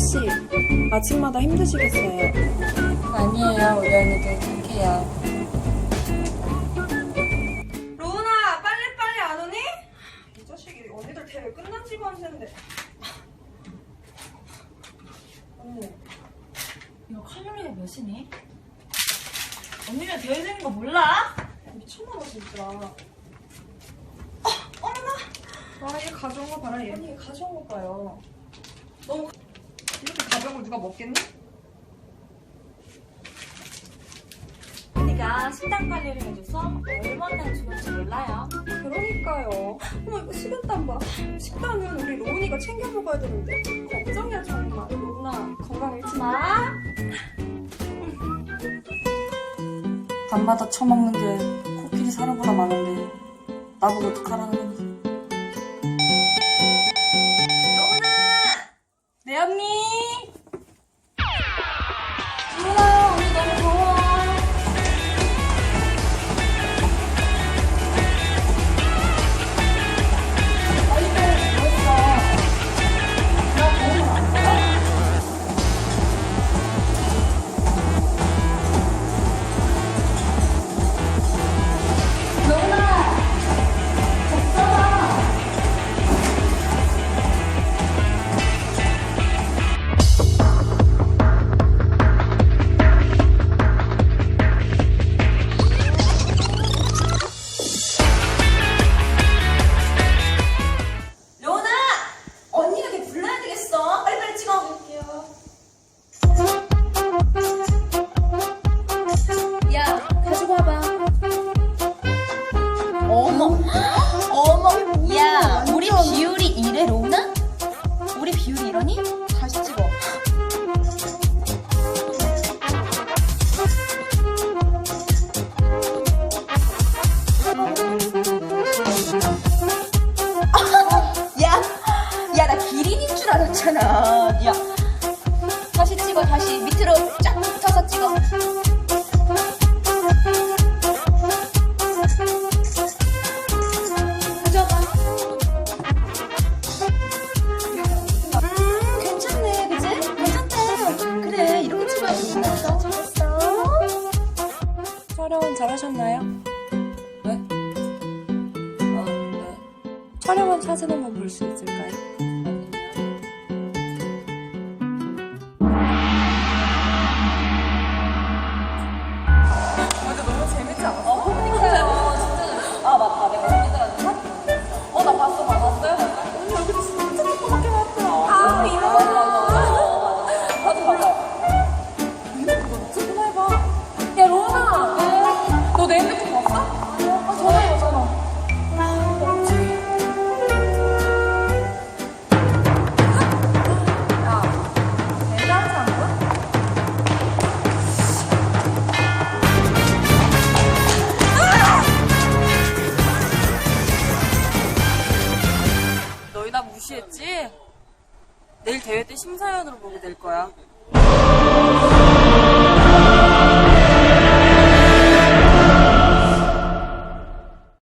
씨, 아침마다 힘드시겠어요? 아니에요, 우리 언니도 착해요. 로운아, 빨리 빨리 안 오니? 이 자식이 언니들 대회 끝난 지가 언젠데. 언니, 이거 칼로리가 몇이니? 언니가 대회 되는 거 몰라? 미쳤나봐 진짜. 아, 어머나. 아, 얘 가져온 거 봐라 얘. 언니 가져온 거 봐요. 너무 가벼운 걸 누가 먹겠니? 언니가 식단 관리를 해줘서 얼마나 좋은지 몰라요. 그러니까요. 어머 이거 식은땀 봐. 식단은 우리 로운이가 챙겨 먹어야 되는데 걱정이야 정말. 로운아 건강 잃지 마. 밤마다 처먹는데 코끼리 사료보다 많은데 나보고 어떡하라는 건지. 나 기린인 줄 알았잖아. 야, 다시 찍어, 다시 밑으로 쫙 붙어서 찍어. 괜찮네, 그지? 괜찮다. 그래, 이렇게 찍어야 된다. 잘했어. 촬영은 잘하셨나요? 왜? 어, 왜? 촬영한 사진 한번 볼 수 있을까요? 내일 대회 때 심사위원으로 보게 될 거야.